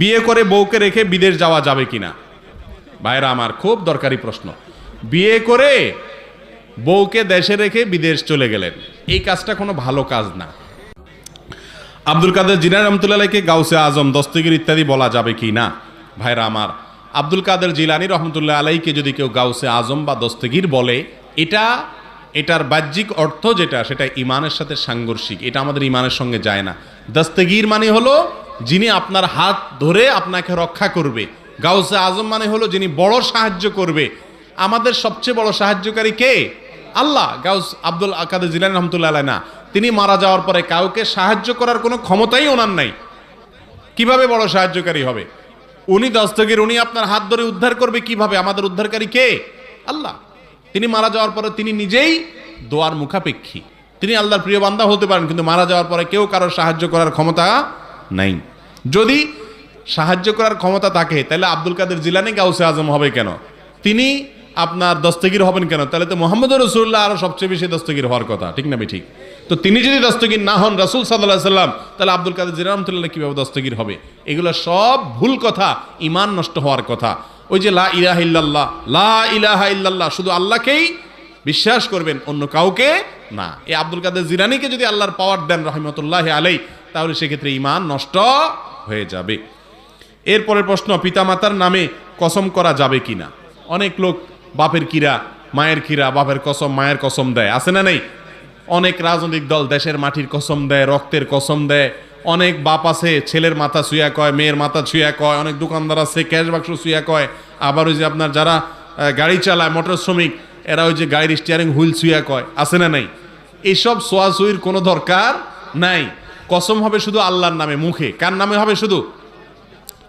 বিয়ে করে বউকে রেখে বিদেশ যাওয়া যাবে কিনা? ভাইরা, আমার খুব দরকারি প্রশ্ন। বিয়ে করে বউকে দেশে রেখে বিদেশ চলে গেলেন, এই কাজটা কোনো ভালো কাজ না। আব্দুল কাদের জিনা রহমতুল্লাহকে গাউসে আজম, দস্তগির ইত্যাদি বলা যাবে কি না? ভাইরা, আমার আব্দুল কাদের জিলানি রহমতুল্লাহ আলাইকে যদি কেউ গাউসে আজম বা দস্তগির বলে, এটা এটার বাহ্যিক অর্থ যেটা, সেটা ইমানের সাথে সাংঘর্ষিক, এটা আমাদের ইমানের সঙ্গে যায় না। দস্তগির মানে হলো যিনি আপনার হাত ধরে আপনাকে রক্ষা করবে। গাউসে আজম মানে হলো যিনি বড় সাহায্য করবে। আমাদের সবচেয়ে বড় সাহায্যকারী কে? আল্লাহ, গাউস আব্দুল কাদের জিলানি রহমতুল্লাহ না তিনি মারা যাওয়ার পরে কাউকে সাহায্য করার কোনো ক্ষমতাই ওনার নাই। কীভাবে বড় সাহায্যকারী হবে? উনি দস্তগীর, উনি আপনার হাত ধরে উদ্ধার করবে কীভাবে? আমাদের উদ্ধারকারী কে? আল্লাহ। তিনি মারা যাওয়ার পরে তিনি নিজেই দোয়ার মুখাপেক্ষী। তিনি আল্লাহর প্রিয় বান্দা হতে পারেন, কিন্তু মারা যাওয়ার পরে কেউ কারোর সাহায্য করার ক্ষমতা নাই। যদি সাহায্য করার ক্ষমতা থাকে, তাহলে আব্দুল কাদের জিলানি গাউসে আজম হবে কেন? তিনি আপনার দস্তগির হবেন কেন? তাহলে তো মোহাম্মদ রসুল্লাহ আরও সবচেয়ে বেশি দস্তগির হওয়ার কথা, ঠিক না ঠিক তো তিনি যদি দস্তগীর না হন, রাসুল সাল্লাহ সাল্লাম তাহলে আব্দুল কাদের জিরা রহমতুল্লাহ কীভাবে দস্তগীর হবে? এগুলো সব ভুল কথা ইমান নষ্ট হওয়ার কথা। ওই যে লা ইলাহ ইল্লাল্লাহ, লা ইলাহা ইল্লাল্লাহ, শুধু আল্লাহকেই বিশ্বাস করবেন, অন্য কাউকে না। এই আব্দুল কাদের জিরানিকে যদি আল্লাহর পাওয়ার দেন, রহমতুল্লাহ আলাই তাহলে সেক্ষেত্রে ইমান নষ্ট হয়ে যাবে। এরপরের প্রশ্ন, পিতামাতার নামে কসম করা যাবে কিনা অনেক লোক বাপের কিরা মায়ের কিরা বাপের কসম, মায়ের কসম দেয়। আছে না নেই? অনেক রাজনৈতিক দল দেশের মাটির কসম দেয়, রক্তের কসম দেয়। অনেক বাপ আছে, ছেলের মাথা ছুঁয়া কয়, মেয়ের মাথা ছুঁয়া কয়, অনেক দোকানদার আছে, ক্যাশ বাক্স ছুঁয়া কয়। আবার ওই যে আপনার যারা গাড়ি চালায়, মোটর শ্রমিক, এরা ওই যে গাড়ির স্টিয়ারিং হুইল ছুঁয়া কয়। আছে না নেই? এইসব সোয়াছুইর কোনো দরকার নাই। কসম হবে শুধু আল্লাহর নামে, মুখে। কার নামে হবে শুধু?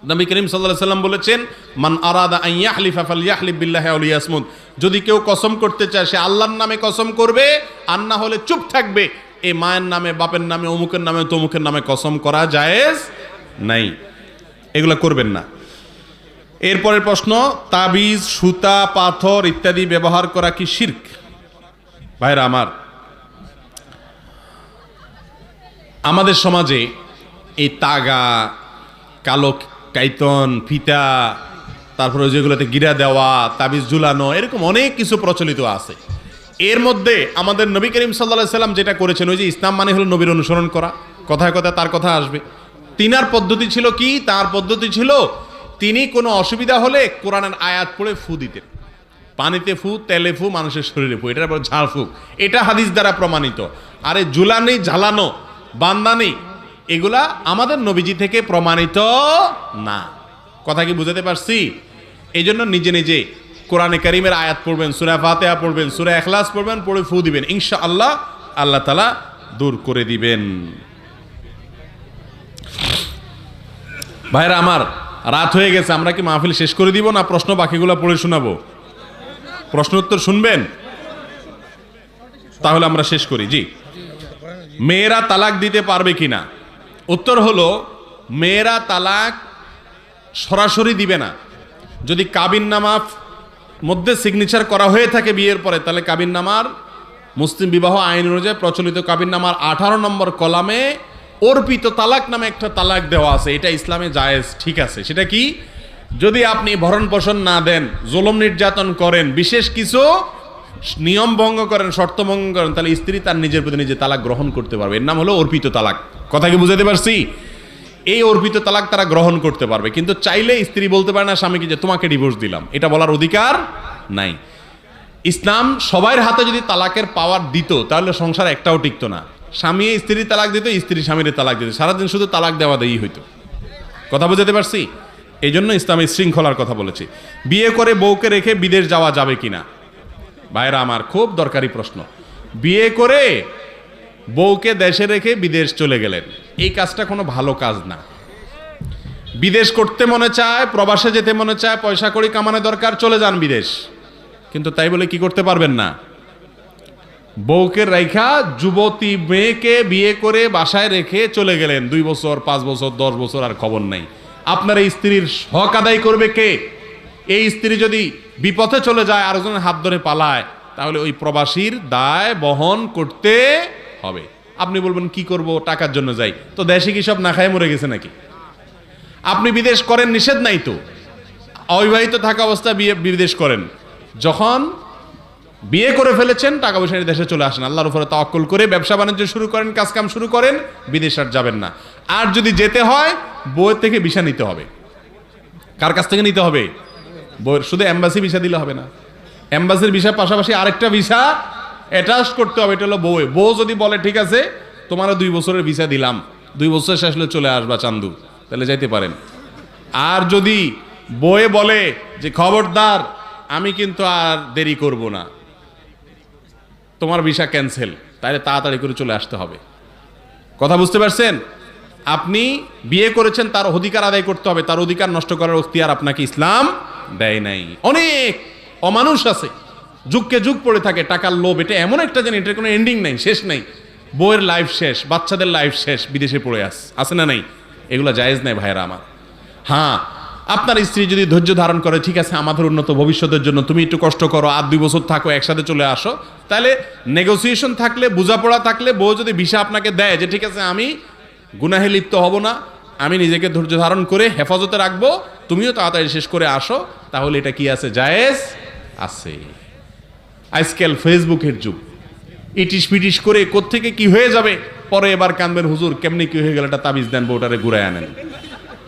নবী করিম সাল্লাহ সাল্লাম বলেছেন, মান আরাদা আইয়াহলিফা ফালিয়াহলিফ বিল্লাহি আউলি ইয়াসমুদ যদি কেউ কসম করতে চায়, সে আল্লাহর নামে কসম করবে, আর না হলে চুপ থাকবে। এই মায়ের নামে, বাপের নামে, অমুকের নামে, তমুকের নামে কসম করা জায়েজ নাই। এগুলো করবেন না। এরপরের প্রশ্ন, তাবিজ, সুতা, পাথর ইত্যাদি ব্যবহার করা কি শির্ক? ভাইরা আমার আমাদের সমাজে এই তাগা, কালো কাইতন, ফিতা, তারপরে যেগুলোতে গিরা দেওয়া, তাবিজ ঝুলানো, এরকম অনেক কিছু প্রচলিত আছে। এর মধ্যে আমাদের নবী করিম সাল্লা সাল্লাম যেটা করেছেন, ওই যে ইসলাম মানে হলো নবীর অনুসরণ করা। কথায় কথায় তার কথা আসবে। তিনার পদ্ধতি ছিল কি? তার পদ্ধতি ছিল তিনি কোনো অসুবিধা হলে কোরআনের আয়াত পড়ে ফু দিতেন। পানিতে ফু, তেলে ফু, মানুষের শরীরে ফু, এটার পর ঝাড় ফুক এটা হাদিস দ্বারা প্রমাণিত। আরে ঝুলানি, ঝালানো বান্দানি এগুলা আমাদের নবীজি থেকে প্রমাণিত না। কথা কি বুঝাতে পারছি? এই জন্য নিজে নিজে কোরআনে কারিমের আয়াত পড়বেন, সুরা ফাতেহা পড়বেন, সুরা এখলাস পড়বেন, পড়ে ফু দিবেন। ইনশা আল্লাহ আল্লাহ তালা দূর করে দিবেন। ভাইরা আমার, রাত হয়ে গেছে, আমরা কি মাহফিল শেষ করে দিব না প্রশ্ন বাকিগুলো পড়ে শোনাবো? প্রশ্ন উত্তর শুনবেন? তাহলে আমরা শেষ করি, জি। মেয়েরা তালাক দিতে পারবে কিনা? উত্তর হলো, মেয়েরা তালাক সরাসরি দিবে না। যদি কাবিন নামা মধ্যে সিগনেচার করা হয়ে থাকে বিয়ের পরে, তাহলে কাবিন নামার মুসলিম বিবাহ আইন অনুযায়ী প্রচলিত কাবিন নামার আঠারো নম্বর কলামে অর্পিত তালাক নামে একটা তালাক দেওয়া আছে। এটা ইসলামে জায়েজ, ঠিক আছে। সেটা কি? যদি আপনি ভরণ পোষণ না দেন, জুলুম নির্যাতন করেন, বিশেষ কিছু নিয়ম ভঙ্গ করেন, শর্ত ভঙ্গ করেন, তাহলে স্ত্রী তার নিজের প্রতি নিজে তালাক গ্রহণ করতে পারবে। এর নাম হলো অর্পিত তালাক। কথা কি বুঝাতে পারছি? এই অর্পিত তালাক তারা গ্রহণ করতে পারবে। কিন্তু চাইলে স্ত্রী বলতে পারে না, স্বামীকে যে তোমাকে ডিভোর্স দিলাম। এটা বলার অধিকার নাই। ইসলাম সবার হাতে যদি তালাকের পাওয়ার দিত, তাহলে সংসার একটাও টিকতো না। স্বামী স্ত্রী তালাক দিত, স্ত্রী স্বামীর তালাক দিত। সারাদিন শুধু তালাক দেওয়া দেই হইতো। কথা বুঝাতে পারছি? এই জন্য ইসলামের শৃঙ্খলার কথা বলেছি। বিয়ে করে বউকে রেখে বিদেশ যাওয়া যাবে কিনা? ভাইরা, আমার খুব দরকারি প্রশ্ন। বিয়ে করে বউকে দেশে রেখে বিদেশ চলে গেলেন, এই কাজটা কোনো ভালো কাজ না। বিদেশ করতে মনে চায়, প্রবাসে যেতে মনে চায়, পয়সা কড়ি কামানো দরকার, চলে যান বিদেশ। কিন্তু তাই বলে কি করতে পারবেন না? বউকে রেখা যুবতী মেয়েকে বিয়ে করে বাসায় রেখে চলে গেলেন, দুই বছর, পাঁচ বছর, দশ বছর আর খবর নাই। আপনার এই স্ত্রীর হক আদায় করবে কে? এই স্ত্রী যদি বিপথে চলে যায়, আরেকজনের হাত ধরে পালায়। তাহলে ওই প্রবাসীর দায় বহন করতে হবে। আপনি বলবেন, কি করব? টাকার জন্য যাই। তো দেশে কি সব না খায় মরে গেছে নাকি? আপনি বিদেশ করেন, নিষেধ নাই তো? অবিবাহিত থাকা অবস্থায় বিয়ে, বিদেশ করেন। যখন বিয়ে করে ফেলেছেন, টাকা পয়সা দেশে চলে আসেন। আল্লাহর উপরে তাওয়াক্কুল করে ব্যবসা বাণিজ্য শুরু করেন, কাজকাম শুরু করেন, বিদেশ আর যাবেন না। আর যদি যেতে হয়, বইয়ের থেকে ভিসা নিতে হবে। কার কাছ থেকে নিতে হবে? শুধু এম্বাসি ভিসা দিলে হবে না। এম্বাসির ভিসার পাশাপাশি আরেকটা ভিসা অ্যাটাচ করতে হবে, এটা হলো বউ। বউ যদি বলে, ঠিক আছে, তোমারও দুই বছরের ভিসা দিলাম। দুই বছর শেষ হলে চলে আসবা চান্দু। তাহলে যাইতে পারেন। আর যদি বয়ে বলে যে, খবরদার, আমি কিন্তু আর দেরি করব না। তোমার ভিসা ক্যান্সেল তাহলে তাড়াতাড়ি করে চলে আসতে হবে। কথা বুঝতে পারছেন? আপনি বিয়ে করেছেন, তার অধিকার আদায় করতে হবে, তার অধিকার নষ্ট করার অক্তিয়ার আপনাকে ইসলাম দেয় নাই। অনেক অমানুষ আছে। যুগকে যুগ পড়ে থাকে, টাকার লোভ, এটা এমন একটা জানি এটার কোনো এন্ডিং নাই, শেষ নাই। বইয়ের লাইফ শেষ, বাচ্চাদের লাইফ শেষ, বিদেশে পড়ে আস, আছে না নাই? এগুলো জায়েজ নাই ভাইরা আমার। হ্যাঁ আপনার স্ত্রী যদি ধৈর্য ধারণ করে, ঠিক আছে, আমাদের উন্নত ভবিষ্যতের জন্য তুমি একটু কষ্ট করো, আর দুই বছর থাকো, একসাথে চলে আসো, তাহলে নেগোসিয়েশন থাকলে, বোঝাপড়া থাকলে, বউ যদি ভিসা আপনাকে দেয় যে, ঠিক আছে, আমি গুনাহে লিপ্ত হব না, আমি নিজেকে ধৈর্য ধারণ করে হেফাজতে রাখব, তুমিও তাড়াতাড়ি শেষ করে আসো তাহলে এটা কি আছে? জায়েজ? আছে। আজকাল ফেসবুকের যুগ। ইটিস পিটিস করে কোত্থেকে কি হয়ে যাবে? পরে এবার কানবেন, হুজুর, কেমনি কি হয়ে গেল? এটা তাবিজ দেন, বউটারে ঘুরে আনেন।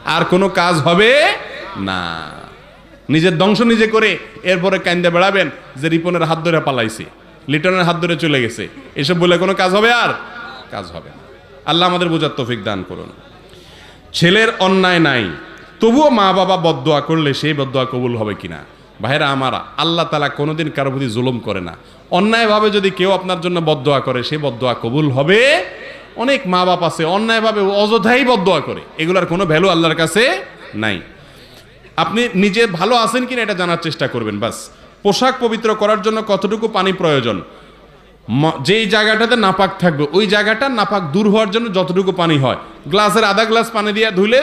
আর কোনো কাজ হবে না। নিজের ধ্বংস নিজে করে এরপরে কান্দে বেড়াবেন যে রিপনের হাত ধরে পালাইছে, লিটনের হাত ধরে চলে গেছে। এসব বলে কোনো কাজ হবে আর? কাজ হবে না। আল্লাহ আমাদের বোঝার তৌফিক দান করুন। ছেলের অন্যায় নাই। তবুও মা বাবা বদদোয়া করলে সেই বদদোয়া কবুল হবে কিনা? ভাইরা আমার, আল্লাহ তালা কোনোদিন কারও প্রতি জুলুম করে না। অন্যায়ভাবে যদি কেউ আপনার জন্য বদদোয়া করে, সেই বদদোয়া কবুল হবে। অনেক মা বাপ আছে, অন্যায়ভাবে অযথাই বদদোয়া করে। এগুলার কোনো ভ্যালু আল্লাহর কাছে নাই। আপনি নিজে ভালো আছেন কিনা এটা জানার চেষ্টা করবেন, বাস। পোশাক পবিত্র করার জন্য কতটুকু পানি প্রয়োজন? যেই জায়গাটাতে নাপাক থাকবে, ওই জায়গাটা নাপাক দূর হওয়ার জন্য যতটুকু পানি হয়। গ্লাসের আধা গ্লাস পানি দিয়ে ধুলে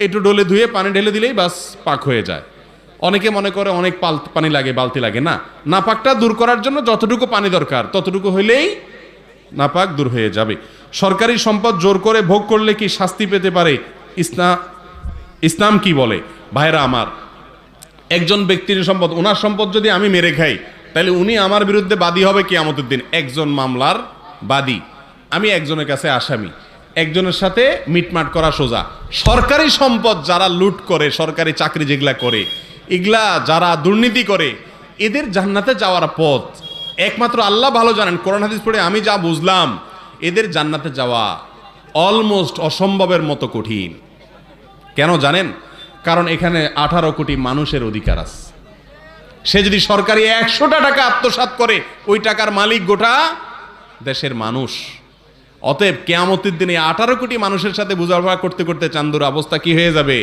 একটু ডলে ধুয়ে পানি ঢেলে দিলেই বাস পাক হয়ে যায়। অনেকে মনে করে অনেক পাল, পানি লাগে, বালতি লাগে। না, নাপাকটা দূর করার জন্য যতটুকু পানি দরকার, ততটুকু হইলেই নাপাক দূর হয়ে যাবে। সরকারি সম্পদ জোর করে ভোগ করলে কি শাস্তি পেতে পারে? ইসলাম ইসলাম কি বলে? ভাইরা আমার, একজন ব্যক্তির সম্পদ, ওনার সম্পদ যদি আমি মেরে খাই, তাহলে উনি আমার বিরুদ্ধে বাদী হবে কি আমাদের দিন। একজন মামলার বাদী। আমি একজনের কাছে আসামি। একজনের সাথে মিটমাট করা সোজা। সরকারি সম্পদ যারা লুট করে, সরকারি চাকরি যেগুলা করে, এগুলা যারা দুর্নীতি করে, এদের জান্নাতে যাওয়ার পথ। একমাত্র আল্লাহ ভালো জানেন। কোরআন হাদিস পড়ে আমি যা বুঝলাম, এদের জান্নাতে যাওয়া অলমোস্ট অসম্ভবের মতো কঠিন। কেন জানেন? কারণ এখানে আঠারো কোটি মানুষের অধিকার আছে। সে যদি সরকারি একশোটা টাকা আত্মসাৎ করে, ওই টাকার মালিক গোটা দেশের মানুষ। অতএব কেয়ামতির দিনে আঠারো কোটি মানুষের সাথে বোঝাপড়া করতে করতে চান্দুর অবস্থা কি হয়ে যাবে?